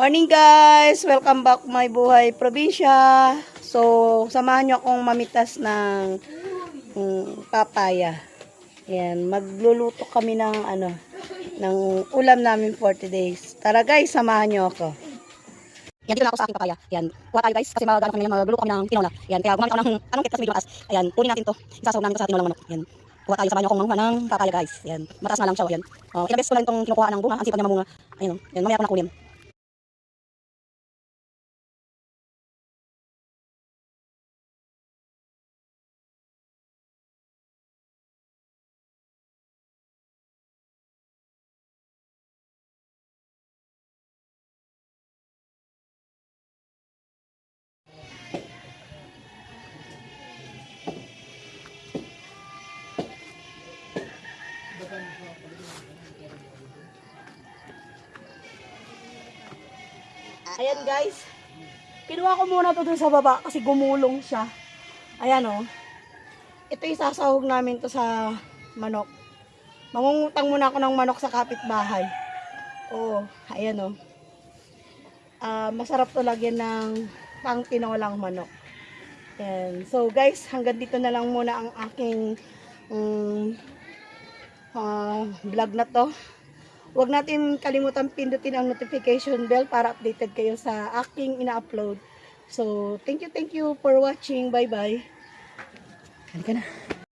Morning guys! Welcome back my buhay probinsya. So, samahan nyo akong mamitas ng mm, papaya. Yan, magluluto kami ng ano, ng ulam namin for days. Tara guys, samahan nyo ako. Yan, dito na ako sa aking papaya. Yan, kuha tayo guys, kasi magano kami ngayon, magluluto kami ng tinola. Yan, kaya gumamit ako ng, anong kit kasi medyo. Ayan, kunin natin to. Isasawag namin to sa tinolang manok. Yan, kuha tayo, samahan nyo akong manguha ng papaya guys. Yan, mataas na lang siya. Yan, uh, ilang beses ko lang itong kinukuha ng bunga, ang sipag niya mamunga. Ayun, oh. yan, mamaya ako na kunin. Ayan guys. Kinuha ko muna to dun sa baba kasi gumulong siya. Ayan oh. Ito isasahog namin to sa manok. Mangungutang muna ako ng manok sa kapitbahay. Oh, ayan oh. Ah, masarap to lagyan ng pang tinolang manok. Ayan. So guys, hanggang dito na lang muna ang aking um, vlog na to. Huwag natin kalimutan pindutin ang notification bell para updated kayo sa aking ina-upload. So, thank you, thank you for watching. Bye-bye. Halika na.